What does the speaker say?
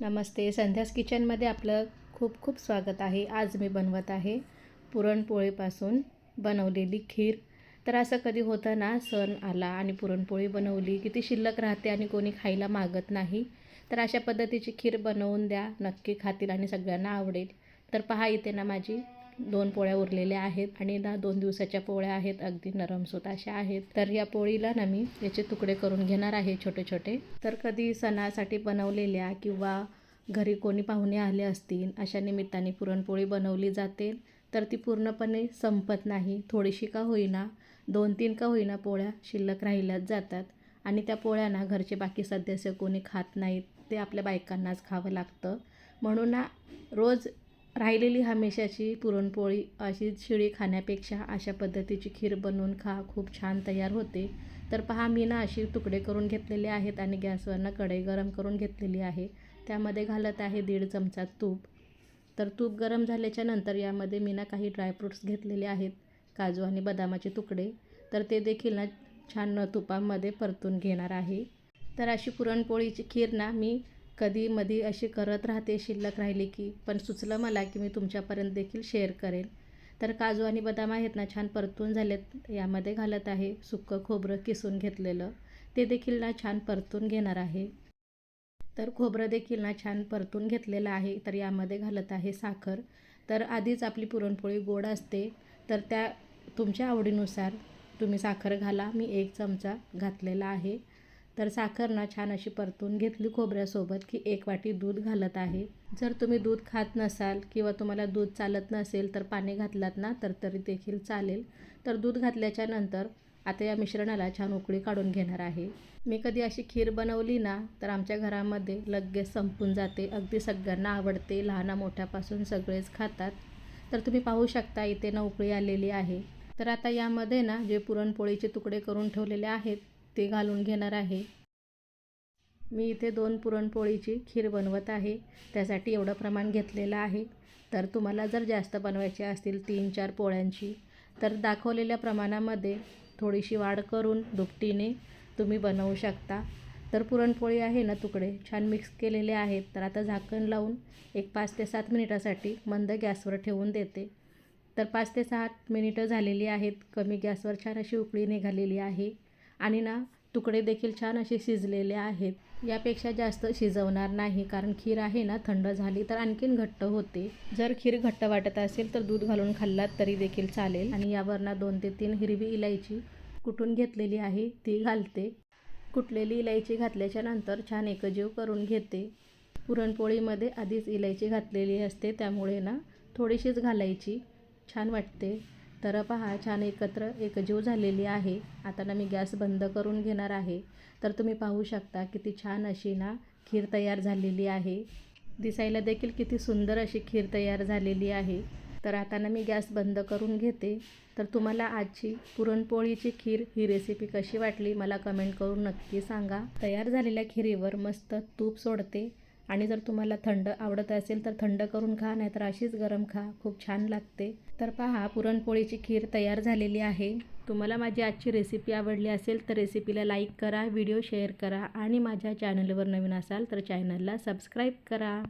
नमस्ते. संध्यास किचनमध्ये आपलं खूप खूप स्वागत आहे. आज मी बनवत आहे पुरणपोळीपासून बनवलेली खीर. तर असं कधी होतं ना सण आला आणि पुरणपोळी बनवली की ती शिल्लक राहते आणि कोणी खायला मागत नाही तर अशा पद्धतीची खीर बनवून द्या. नक्की खातील आणि सगळ्यांना आवडेल. तर पहा इथे ना माझी दोन पोळ्या उरलेल्या आहेत आणि ना दोन दिवसाच्या पोळ्या आहेत अगदी नरमसूत अशा आहेत. तर या पोळीला ना मी याचे तुकडे करून घेणार आहे छोटे छोटे. तर कधी सणासाठी बनवलेल्या किंवा घरी कोणी पाहुणे आले असतील अशा निमित्ताने पुरणपोळी बनवली जाते. तर ती पूर्णपणे संपत नाही थोडीशी का होईना दोन तीन का होईना पोळ्या शिल्लक राहिल्याच जातात. आणि त्या पोळ्या घरचे बाकी सदस्य कोणी खात नाहीत ते आपल्या बायकांनाच खावं लागतं. म्हणून ना रोज राहिलेली हमेशाची पुरणपोळी अशी शिळी खाण्यापेक्षा अशा पद्धतीची खीर बनवून खा खूप छान तयार होते. तर पहा मी ना अशी तुकडे करून घेतलेले आहेत आणि गॅसवरनं कढई गरम करून घेतलेली आहे. त्यामध्ये घालत आहे दीड चमचा तूप. तर तूप गरम झाल्याच्यानंतर यामध्ये मी ना काही ड्रायफ्रूट्स घेतलेले आहेत काजू आणि बदामाचे तुकडे. तर ते देखील ना छान तुपामध्ये परतून घेणार आहे. तर अशी पुरणपोळीची खीर ना मी कधी मधी अशी करत राहते शिल्लक राहिली की पण सुचलं मला की मी तुमच्यापर्यंत देखील शेअर करेन. तर काजू आणि बदाम आहेत ना छान परतून झालेत. यामध्ये घालत आहे सुकं खोबरं किसून घेतलेलं. ते देखील ना छान परतून घेणार आहे. तर खोबरं देखील ना छान परतून घेतलेलं आहे. तर यामध्ये घालत आहे साखर. तर आधीच आपली पुरणपोळी गोड असते. तर त्या तुमच्या आवडीनुसार तुम्ही साखर घाला. मी एक चमचा घातलेला आहे. तर साखरनं छान अशी परतून घेतली खोबऱ्यासोबत की एक वाटी दूध घालत आहे. जर तुम्ही दूध खात नसाल किंवा तुम्हाला दूध चालत नसेल तर पाणी घातलात ना तर तरी देखील चालेल. तर दूध घातल्याच्या नंतर आता या मिश्रणाला छान उकळी काढून घेणार आहे. मी कधी अशी खीर बनवली ना तर आमच्या घरामध्ये लगेच संपून जाते. अगदी सगळ्यांना आवडते लहाना मोठ्यापासून सगळेच खातात. तर तुम्ही पाहू शकता इथे ना उकळी आलेली आहे. तर आता यामध्ये ना जे पुरणपोळीचे तुकडे करून ठेवलेले आहेत ते घालून घेणार आहे. मी इथे दोन पुरणपोळीची खीर बनवत आहे. त्यासाठी एवढं प्रमाण घेतलेलं आहे. तर तुम्हाला जर जास्त बनवायचे असतील तीन चार पोळ्यांची तर दाखवलेल्या प्रमाणामध्ये थोडीशी वाढ करून दुपटीने तुम्ही बनवू शकता. तर पुरणपोळी आहे ना तुकडे? छान मिक्स केलेले आहेत. तर आता झाकण लावून एक पाच ते सात मिनिटासाठी मंद गॅसवर ठेवून देते. तर पाच ते सात मिनिटं झालेली आहेत. कमी गॅसवर छान अशी उकळी निघालेली आहे. आणि ना तुकडे देखील छान असे शिजलेले आहेत. यापेक्षा जास्त शिजवणार नाही कारण खीर आहे ना थंड झाली तर आणखीन घट्ट होते. जर खीर घट्ट वाटत असेल तर दूध घालून खाल्लात तरी देखील चालेल. आणि यावर ना दोन ते तीन हिरवी इलायची कुटून घेतलेली आहे ती घालते. कुटलेली इलायची घातल्याच्या नंतर छान एकजीव करून घेते. पुरणपोळीमध्ये आधीच इलायची घातलेली असते त्यामुळे ना थोडीशीच घालायची. छान वाटते. तर पहा छान एकत्र एकजीव झालेली आहे. आता ना मी गॅस बंद करून घेणार आहे. तर तुम्ही पाहू शकता किती छान अशी ना खीर तयार झालेली आहे. दिसायला देखील किती सुंदर अशी खीर तयार झालेली आहे. तर आता ना मी गॅस बंद करून घेते. तर तुम्हाला आजची पुरणपोळीची खीर ही रेसिपी कशी वाटली मला कमेंट करून नक्की सांगा. तयार झालेल्या खिरीवर मस्त तूप सोडते. आणि जर तुम्हाला थंड आवडत असेल तर थंड करून खा नाहीतर अशीच गरम खा. खूप छान लागते. तर पहा पुरणपोळीची खीर तयार झालेली आहे. तुम्हाला माझी आजची रेसिपी आवडली असेल तर रेसिपीला लाईक करा व्हिडिओ शेअर करा आणि माझ्या चॅनलवर नवीन असाल तर चॅनलला सबस्क्राईब करा.